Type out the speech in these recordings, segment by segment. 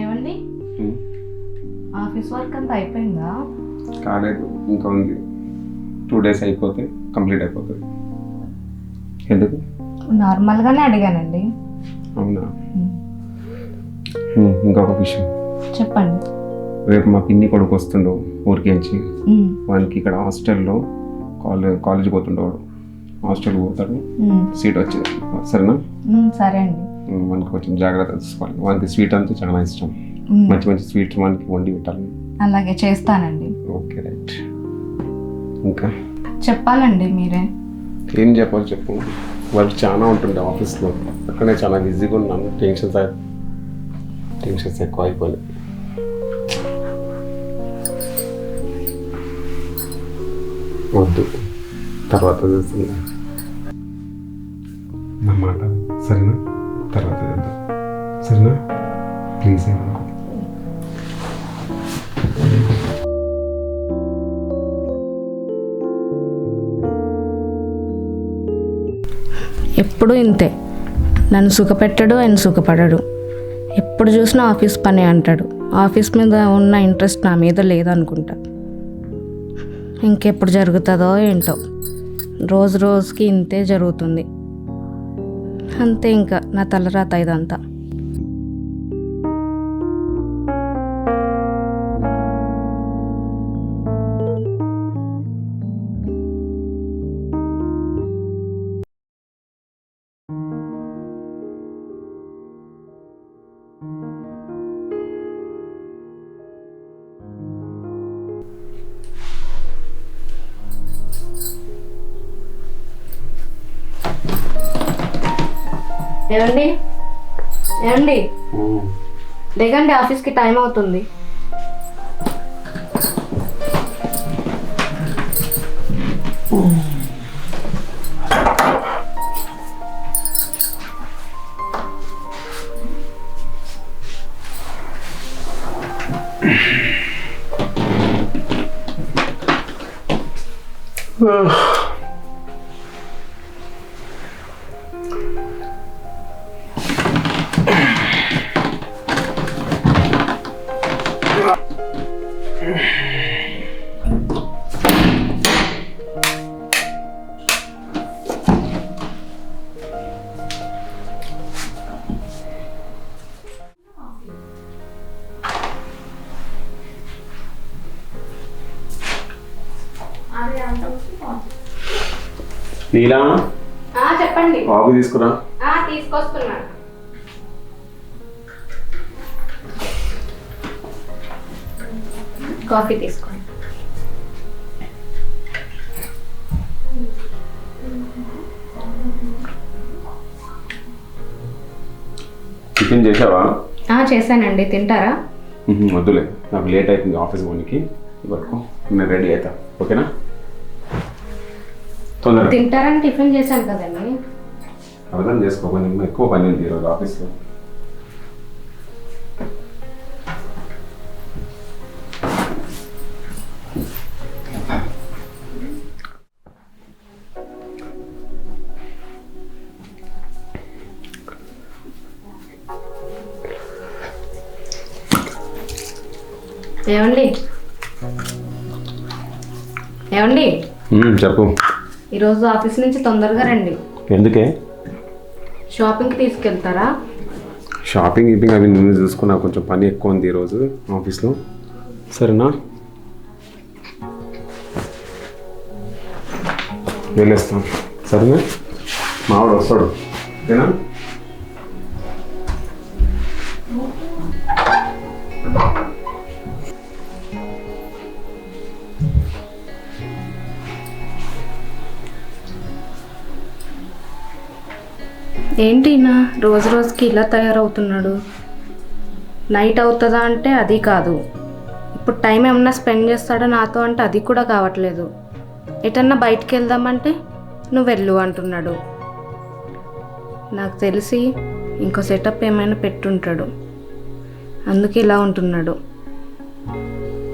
ఏమండి. Office work అంతా అయిపోయిందా? కాలేదు ఇంకా ఉంది. టూ డేస్ అయిపోతే కంప్లీట్ అయిపోతుంది. ఎందుకు? నార్మల్గానే అడిగానండి. అవునా? ఇంకొక విషయం. చెప్పండి. రేపు మా పిన్ని కొడుకు వస్తుండు ఊరికేంచి ఉమ్, వానికి ఇక్కడ హాస్టల్లో కాలేజ్ కాలేజ్ పోతుండేవాడు హాస్టల్ పోతాడు. సీట్ వచ్చింది. సరేనా? సరే అండి. ఉమ్, వానికి కొంచెం జాగ్రత్త తీసుకోవాలి. వానికి స్వీట్ అంటే చాలా ఇష్టం. మంచి మంచి స్వీట్స్ వానికి వండి పెట్టాలి. అలాగే చేస్తానండి. Okay right. ఇంకా? చెప్పాలండి మీరే. ఏం చెప్పాలి చెప్పు. వర్క్ చాలా ఉంటుండే ఆఫీస్లో. అక్కడే చాలా బిజీగా ఉన్నాను. టెన్షన్స్ టెన్షన్స్ ఎక్కువ అయిపోయినాయి వద్దు. తర్వాత చేస్తుంది ఎప్పుడు ఇంతే. నన్ను సుఖపెట్టడు ఆయన సుఖపడడు. ఎప్పుడు చూసినా ఆఫీస్ పని అంటాడు. ఆఫీస్ మీద ఉన్న ఇంట్రెస్ట్ నా మీద లేదనుకుంటా. ఇంకెప్పుడు జరుగుతుందో ఏంటో. రోజు రోజుకి ఇంతే జరుగుతుంది. అంతే ఇంకా నా తలరాత ఇదంతా. ఏమండి? ఏమండి? దిగండి ఆఫీస్కి టైం అవుతుంది. నీలా? చెప్పండి. కాఫీ తీసుకురా. తీసుకొస్తున్నాను కాఫీ తీసుకోండి. టిఫిన్ చేసావా? చేశానండి. తింటారా? వద్దులే. నాకు లేట్ అవుతుంది ఆఫీస్ పోనీకి. వరకు నేను రెడీ అవుతా ఓకేనా? తింటారని టిఫిన్ చేశాను కదండి. అర్థం చేసుకో కొంచెం ఎక్కువ పని ఉంది ఈరోజు ఆఫీస్లో. ఏమండి? ఏమండి? చెప్పు. ఈరోజు ఆఫీస్ నుంచి తొందరగా రండి. ఎందుకే? షాపింగ్కి తీసుకెళ్తారా? షాపింగ్ గీపింగ్ అవి నేను చూసుకున్నా. కొంచెం పని ఎక్కువ ఉంది ఈరోజు ఆఫీస్లో. సరేనా? వెళ్ళేస్తాం. సరేనా? మావాడు వస్తాడు. ఓకేనా? ఏంటి నా రోజు రోజుకి ఇలా తయారవుతున్నాడు. నైట్ అవుతుందా అంటే అది కాదు. ఇప్పుడు టైం ఏమన్నా స్పెండ్ చేస్తాడా నాతో అంటే అది కూడా కావట్లేదు. ఎటన్నా బయటికి వెళ్దామంటే నువ్వు వెళ్ళు అంటున్నాడు. నాకు తెలిసి ఇంకో సెటప్ ఏమైనా పెట్టుంటాడు. అందుకే ఇలా ఉంటున్నాడు.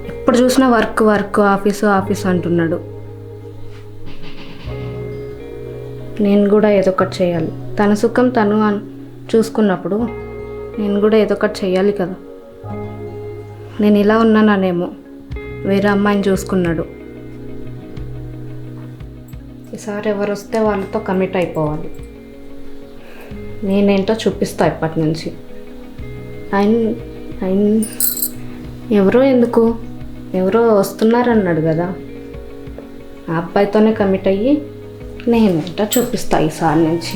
ఎప్పుడు చూసినా వర్క్ వర్క్ ఆఫీసు ఆఫీసు అంటున్నాడు. నేను కూడా ఏదో ఒకటి చేయాలి. తన సుఖం తను అని చూసుకున్నప్పుడు నేను కూడా ఏదో ఒకటి చేయాలి కదా. నేను ఇలా ఉన్నానేమో వేరే అమ్మాయిని చూసుకున్నాడు. ఈసారి ఎవరు వస్తే వాళ్ళతో కమిట్ అయిపోవాలి. నేనేంటో చూపిస్తా ఇప్పటి నుంచి. ఆయన ఆయన ఎవరో ఎందుకు? ఎవరో వస్తున్నారన్నాడు కదా. ఆ అబ్బాయితోనే కమిట్ అయ్యి నేనేంటో చూపిస్తా ఈసారి నుంచి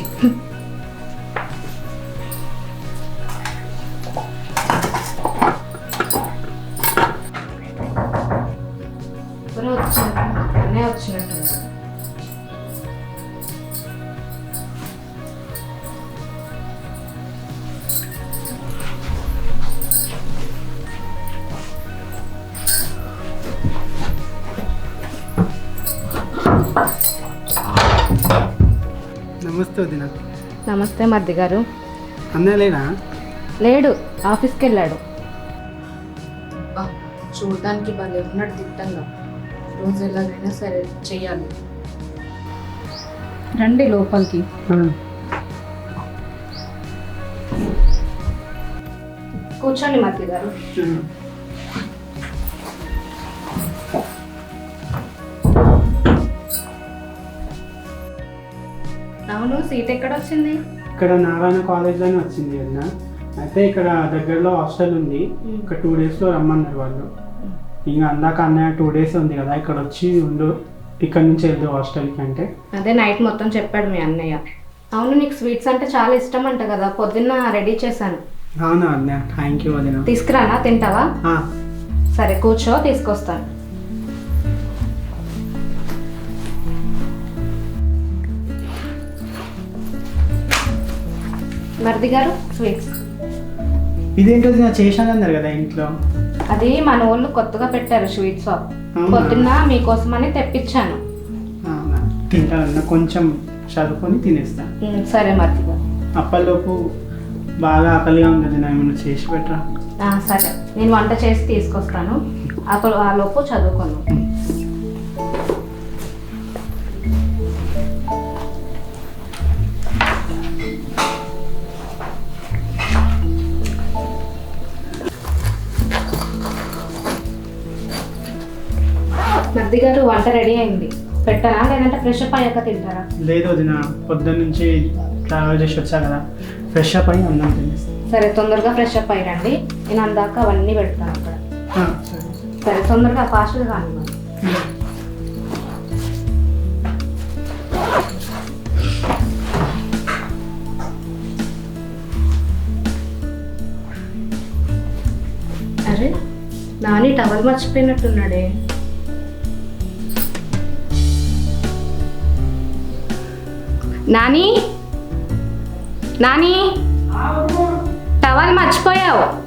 నమస్తే వదిన. నమస్తే మర్ది గారు. అన్నయ్య లేడా? లేడు ఆఫీస్కి వెళ్ళాడు చూడడానికి భలే ఉన్నాడు దిట్టంగా. రోజు ఎలాగైనా సరే చెయ్యాలి. రండి లోపలికి. కూర్చోండి మర్ది గారు. అవును సీట్ ఎక్కడ వచ్చింది ఇక్కడ నారాయణ కాలేజ్లోనే వచ్చింది వదిన అయితే ఇక్కడ దగ్గరలో హాస్టల్ ఉంది. ఒక టూ డేస్లో రమ్మన్నారు వాళ్ళు. ఇంకా అందాక అన్నయ్య టూ డేస్ ఉంది కదా ఇక్కడ వచ్చి ఉండు. ఇక్కడ నుంచి వెళ్దు హాస్టల్కి అంటే. అదే నైట్ మొత్తం చెప్పాడు మీ అన్నయ్య. అవును నీకు స్వీట్స్ అంటే చాలా ఇష్టం అంట కదా పొద్దున్న రెడీ చేశాను. అవునా అన్నయ్య? థ్యాంక్ యూ వదిన. తీసుకురానా? తింటావా? సరే కూర్చో తీసుకొస్తాను. మరిది గారు? స్వీట్స్ ఇదేంటో చేశాను అన్నారు కదా ఇంట్లో. అది మన ఊళ్ళు కొత్తగా పెట్టారు స్వీట్ షాప్. అవునా? పొద్దున్న మీకోసమని తెప్పించాను. అవునా? కొంచెం చదువుకొని తినేస్తాను ఉమ్, సరే మరిది గారు. అప్పటిలోపు బాగా ఆకలిగా ఉంది వదిన ఏమైనా చేసి పెట్టరా? ఆ, సరే. నేను వంట చేసి తీసుకొస్తాను. అప్పుడు ఆ లోపు చదువుకోను మర్ది గారు వంట రెడీ అయింది. పెట్టరా? లేదంటే ఫ్రెష్ అప్ అయ్యాక తింటారా? లేదు వదిన పొద్దున్న నుంచి ట్రావెల్ చేసి వచ్చా కదా. ఫ్రెష్ అప్ అయ్యి అన్నం సరే తొందరగా ఫ్రెష్ అప్ అయ్యండి నేను అందాక అవన్నీ పెడతాను అక్కడ. సరే తొందరగా ఫాస్ట్గా కానీ అరే నాని టవల్ మర్చిపోయినట్టున్నాడే. నాని? నాని? టవల్ మర్చిపోయావు.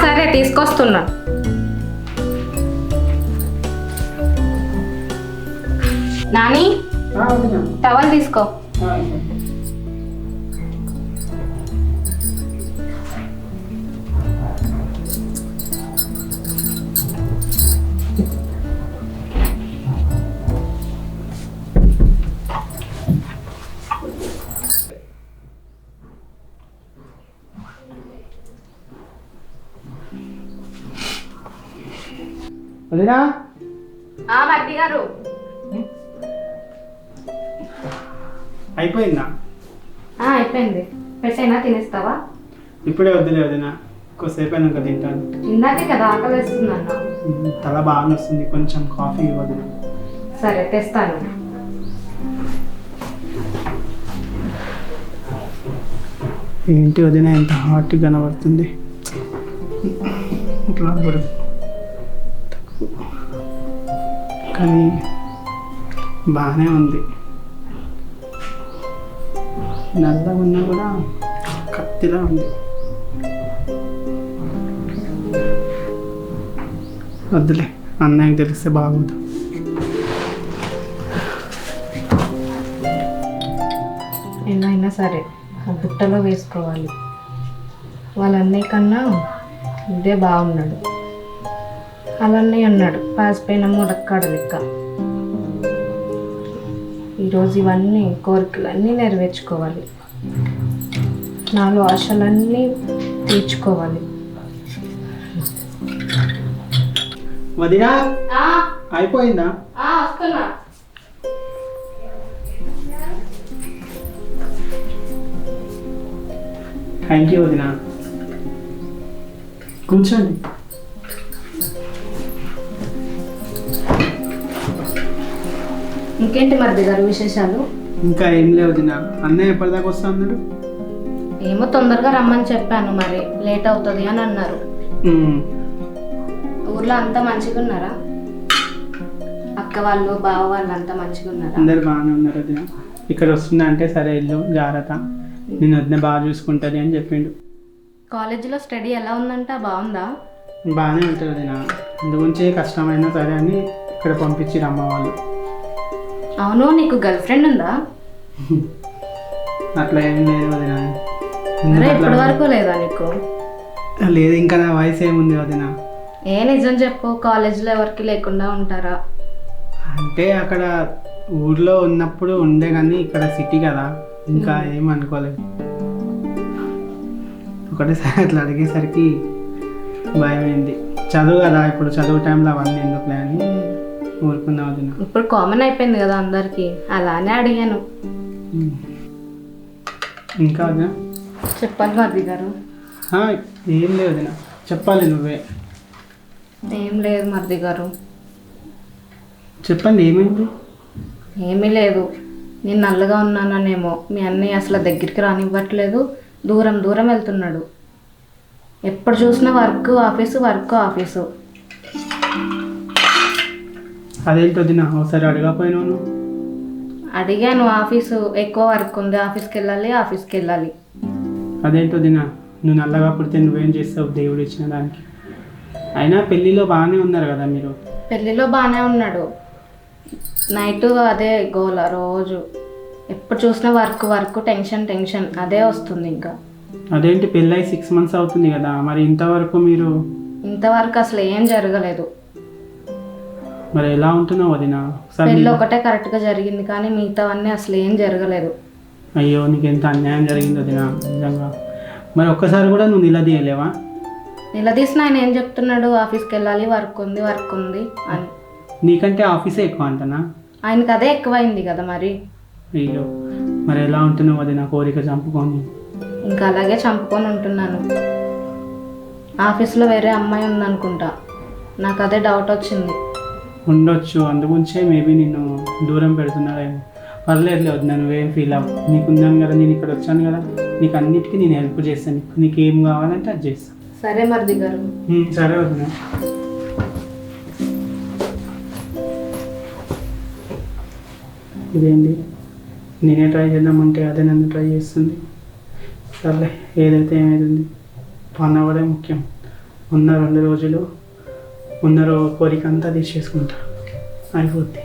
సరే తీసుకొస్తున్నా. నాని. టవల్ తీసుకో. వదినా? మర్ది గారు. అయిపోయిందా? ఆ, అయిపోయింది. పెట్టేనా తినేస్తావా? ఇప్పుడే వద్దులే వదిన. కొద్దిసేపు అయినాక తింటాను. ఇందాకే కదా ఆకలి వేస్తుంది అన్న. ఉమ్, తల బాగా వస్తుంది కొంచెం కాఫీ వదిన. సరే తెస్తాను. ఏంటి వదిన ఎంత హాట్ కనబడుతుంది? ఇట్లా పడదు కానీ బాగానే ఉంది. నల్ల ఉన్నా కూడా కత్తిలా ఉంది. వద్దులే అన్నయ్యకి తెలిస్తే బాగోదు. ఎన్నైనా సరే ఆ బుట్టలో వేసుకోవాలి. వాళ్ళ అన్నయ్య కన్నా ఇదే బాగున్నాడు. అన్నయ్య అన్నాడు. పాసిపోయిన ముడక్కాడ లెక్క. ఈరోజు ఇవన్నీ కోరికలన్నీ నెరవేర్చుకోవాలి. నాలో ఆశలన్నీ తీర్చుకోవాలి. వదినా? అయిపోయిందా? వస్తున్నా. థ్యాంక్ యూ వదినా. కూర్చోండి. ఇంకేంటి మరిది గారు విశేషాలు? ఇంకా ఏం లేవు వదినా అన్నయ్య ఎప్పటిదాకా వస్తా అన్నాడు ఏమో తొందరగా రమ్మని చెప్పాను మరి. లేట్ అవుతుంది అని అన్నారు. ఊర్లో అంతా మంచిగా ఉన్నారా? అక్క వాళ్ళు బావ వాళ్ళు అంతా మంచిగా ఉన్నారా? అందరు బాగానే ఉన్నారు వదిన ఇక్కడ వస్తుందా అంటే సరే ఇల్లు జాగ్రత్త. నేను వదిన బాగా చూసుకుంటుంది అని చెప్పిండు. కాలేజీలో స్టడీ ఎలా ఉందంట? బాగుందా? బాగానే ఉంటుంది వదిన అందుగురించి కష్టమైనా సరే అని ఇక్కడ పంపించి అమ్మ వాళ్ళు. అవును నీకు గర్ల్ ఫ్రెండ్ ఉందా? అట్లా ఏం లేదు వదిన. అరే ఎందుకు ఇప్పటి? వరకు లేదా నీకు? లేదు ఇంకా నా వయసు ఏముంది వదిన? ఏ నిజం చెప్పు కాలేజీలో ఎవరికి లేకుండా ఉంటారా? అంటే అక్కడ ఊర్లో ఉన్నప్పుడు ఉండే కానీ ఇక్కడ సిటీ కదా ఇంకా ఏం అనుకోలేదు. ఒకటేసారి అట్లా అడిగేసరికి భయమైంది. చదువు కదా ఇప్పుడు చదువు టైంలో అవన్నీ ఎందుకులే అని. వదిన ఇప్పుడు కామన్ అయిపోయింది కదా అందరికి. అలానే అడిగాను. ఇంకా వదిన చెప్పాలి గారు. ఆ, ఏం లేదు వదిన చెప్పాలి నువ్వే. ఏం లేదు మరిది గారు. చెప్పండి ఏమైంది? ఏమీ లేదు. నేను నల్లగా ఉన్నాననేమో. మీ అన్నయ్య అసలు దగ్గరికి రానివ్వట్లేదు. దూరం దూరం వెళ్తున్నాడు. ఎప్పుడు చూసినా వర్క్ ఆఫీసు వర్క్ ఆఫీసు. అదేంటి వదిన? ఒకసారి అడగపోయినావు నువ్వు. అడిగాను ఆఫీసు ఎక్కువ వర్క్ ఉంది ఆఫీస్కి వెళ్ళాలి ఆఫీస్కి వెళ్ళాలి. అదేంటి వదిన? నువ్వు నల్లగా పుడితే నువ్వేం చేస్తావు? దేవుడు ఇచ్చిన దానికి. అయినా పెళ్ళిలో బాగానే ఉన్నారు కదా మీరు? పెళ్ళిలో బాగానే ఉన్నాడు. నైట్ అదే గోల రోజు. ఎప్పుడు చూసినా వర్క్ వర్క్ టెన్షన్ టెన్షన్. అదే వస్తుంది ఇంకా. అదేంటి పెళ్ళై సిక్స్ మంత్స్ అవుతుంది కదా? మరి ఇంతవరకు మీరు? ఇంతవరకు అసలు ఏం జరగలేదు. మరి ఎలా ఉంటున్నావు వదిన? పెళ్ళి ఒకటే కరెక్ట్గా జరిగింది కానీ మిగతావన్నీ అసలు ఏం జరగలేదు. అయ్యో నీకు ఎంత అన్యాయం జరిగింది వదిన నిజంగా. మరి ఒక్కసారి కూడా నువ్వు నిలదీయలేవా? నిలదీసిన ఆయన ఏం చెప్తున్నాడు? ఆఫీస్కి వెళ్ళాలి వర్క్ ఉంది వర్క్ ఉంది అని. నీకంటే ఆఫీసే ఎక్కువ అంటనా ఆయనకి అదే ఎక్కువైంది కదా మరి. అయ్యో మరి ఎలా ఉంటున్నావు వదిన? కోరిక చంపుకొని. ఇంకా అలాగే చంపుకొని ఉంటున్నాను. ఆఫీస్లో వేరే అమ్మాయి ఉందనుకుంటా. నాకు అదే డౌట్ వచ్చింది. ఉండొచ్చు. అందుగురించే మేబీ నిన్ను దూరం పెడుతున్నారేమో. పర్లేదులే వద్దు నువ్వేం ఫీల్ అవ్వు నీకున్నాను కదా నేను ఇక్కడ వచ్చాను కదా. నీకు అన్నిటికీ నేను హెల్ప్ చేస్తాను. నీకు నీకు ఏం కావాలంటే అది చేస్తాను సరే మరిది గారు. సరే వదిన. ఇదేంటి నేనే ట్రై చేద్దామంటే అదే నన్ను ట్రై చేస్తుంది. సర్లే ఏదైతే ఏమైంది? పని అవ్వడే ముఖ్యం. ఉన్న రెండు రోజులు ఉన్న రో కోరిక అంతా తీసేసుకుంటా అయిపోద్ది.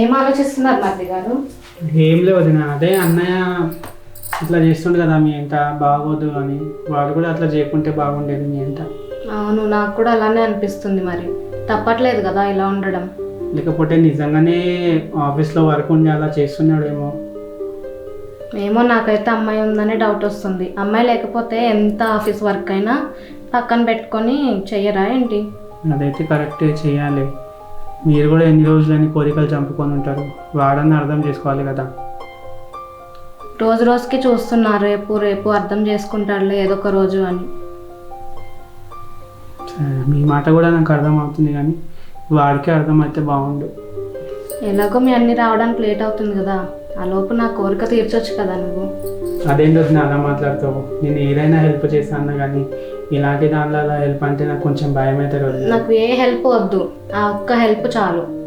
ఏం ఆలోచిస్తున్నారు మరిది గారు? ఏం లేవు వదిన అదే అన్నయ్య ఇట్లా చేస్తుండు కదా మీ ఎంత బాగోదు అని. వాడు కూడా అట్లా చేయకుంటే బాగుండేది మీ ఎంత అవును నాకు కూడా అలానే అనిపిస్తుంది మరి. తప్పట్లేదు కదా ఇలా ఉండడం. లేకపోతే నిజంగానే ఆఫీస్లో వర్క్ ఉండి అలా చేస్తున్నాడేమో. ఏమో నాకైతే అమ్మాయి ఉందని డౌట్ వస్తుంది. అమ్మాయి లేకపోతే ఎంత ఆఫీస్ వర్క్ అయినా పక్కన పెట్టుకొని చెయ్యరా ఏంటి? అదైతే కరెక్టే చేయాలి మీరు కూడా ఎన్ని రోజులని కోరికలు చంపుకొని ఉంటారు? వాడని అర్థం చేసుకోవాలి కదా. రోజు రోజుకి చూస్తున్నా రేపు రేపు అర్థం చేసుకుంటాడులే ఏదో ఒక రోజు అని. మీ మాట కూడా నాకు అర్థం అవుతుంది కానీ వాడికే అర్థమైతే బాగుండు. ఎలాగో మీ అన్ని రావడానికి లేట్ అవుతుంది కదా. ఆ లోపు నా కోరిక తీర్చొచ్చు కదా నువ్వు. అదేంటో అలా మాట్లాడతావు? నేను ఏదైనా హెల్ప్ చేశాను కానీ ఇలాంటి దానిలో హెల్ప్ అంటే నాకు కొంచెం భయం అయితే కదా. నాకు ఏ హెల్ప్ వద్దు. ఆ ఒక్క హెల్ప్ చాలు.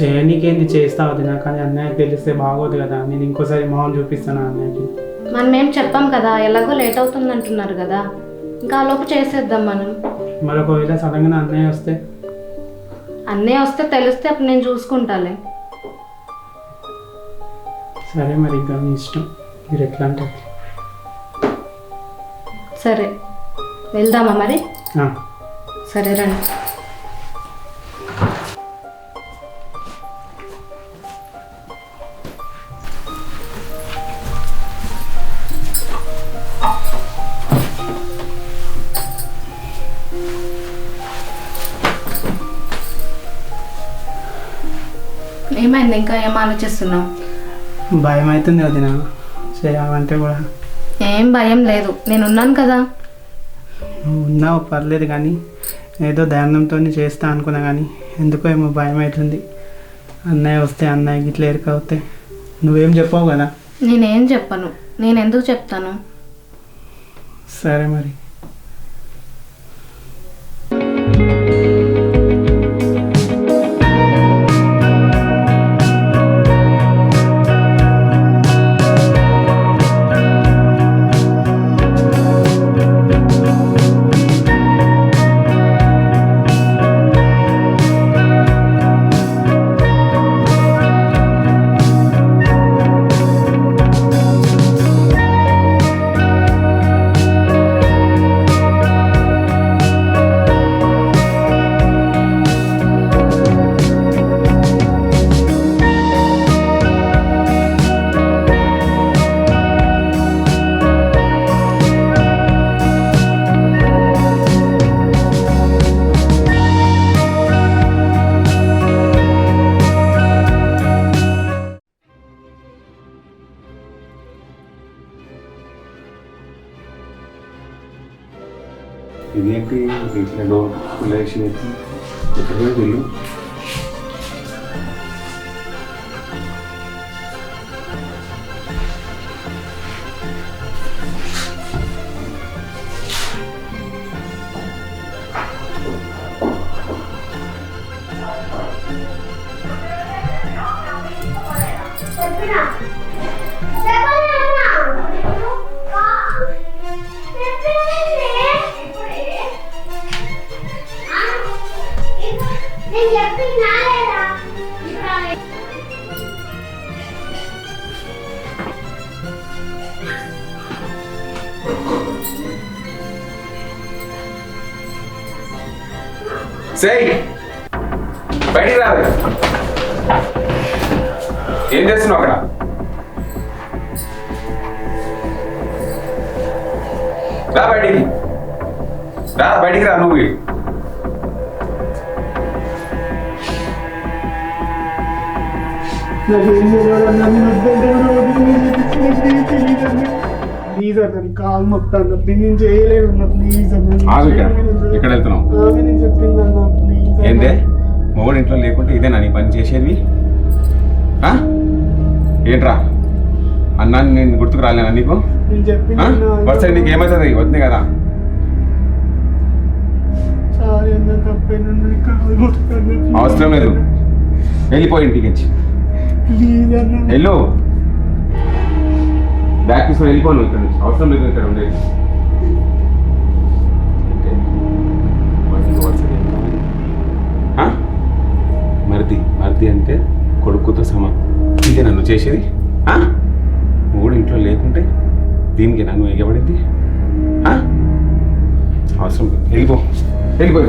చేయనీకేంది చేస్తా వదినా కానీ అన్నయ్యకి తెలిస్తే బాగోదు కదా. నేను ఇంకోసారి మొహం చూపిస్తాను అన్నయ్యకి. మనం ఏం చెప్పాం కదా. ఎలాగో లేట్ అవుతుంది అంటున్నారు కదా. ఇంకా ఆ లోపు చేసేద్దాం మనం. మరి ఒకవేళ సడన్గా అన్నయ్య వస్తే? అన్నీ వస్తే తెలిస్తే అప్పుడు నేను చూసుకుంటాలే. సరే మరి ఇంకా మీ ఇష్టం. మీరు ఎట్లా అంటే సరే వెళ్దామా మరి? సరే రండి. ఏమైంది ఇంకా? ఏం ఆలోచిస్తున్నావు? భయం అవుతుంది వదిన. చేయాలంటే కూడా. ఏం భయం లేదు. నేను ఉన్నాను కదా. ఉన్నావు పర్లేదు కానీ ఏదో ధ్యానంతో చేస్తా అనుకున్నా కానీ ఎందుకో ఏమో భయం అవుతుంది అన్నయ్య వస్తే అన్నయ్య గిట్ల ఎరకవుతే నువ్వేం చెప్పావు కదా? నేనేం చెప్పను. నేను ఎందుకు చెప్తాను? సరే మరి. వేసి ఎక్కడ వెళ్ళు నేను సేయ్ బయటికి రాదు ఏం చేస్తున్నావు అక్కడ? రా బయటికి. రా బయటికి రా నువ్వు. ప్లీజ్ అన్న కాల్ మొత్తాను నేను చేయలేను ప్లీజ్ అన్న ఎక్కడ వెళ్తున్నావు అన్న ఏందే? మొగడు ఇంట్లో లేకుంటే ఇదేనా నీ పని చేసేది? ఆ? ఏంట్రా? అన్నాన్ని నేను గుర్తుకు రాలేనా నీకు? వరుసగా నీకు ఏమవుతుంది? వద్దే కదా. అన్న అవసరం లేదు. వెళ్ళిపోయి ఇంటికి వచ్చి. అన్న. వెళ్ళు. బ్యాగ్ తీసుకొని వెళ్ళిపోను ఇక్కడ నుంచి. అవసరం లేదు ఇక్కడ ఉండేది. మరిది మరిది అంటే కొడుకుతో సమానం? ఇదే నన్ను చేసేది? ఆ? మూడు ఇంట్లో లేకుంటే దీనికి నన్ను ఎగబడింది? ఆ? అవసరం. వెళ్ళిపో. వెళ్ళిపో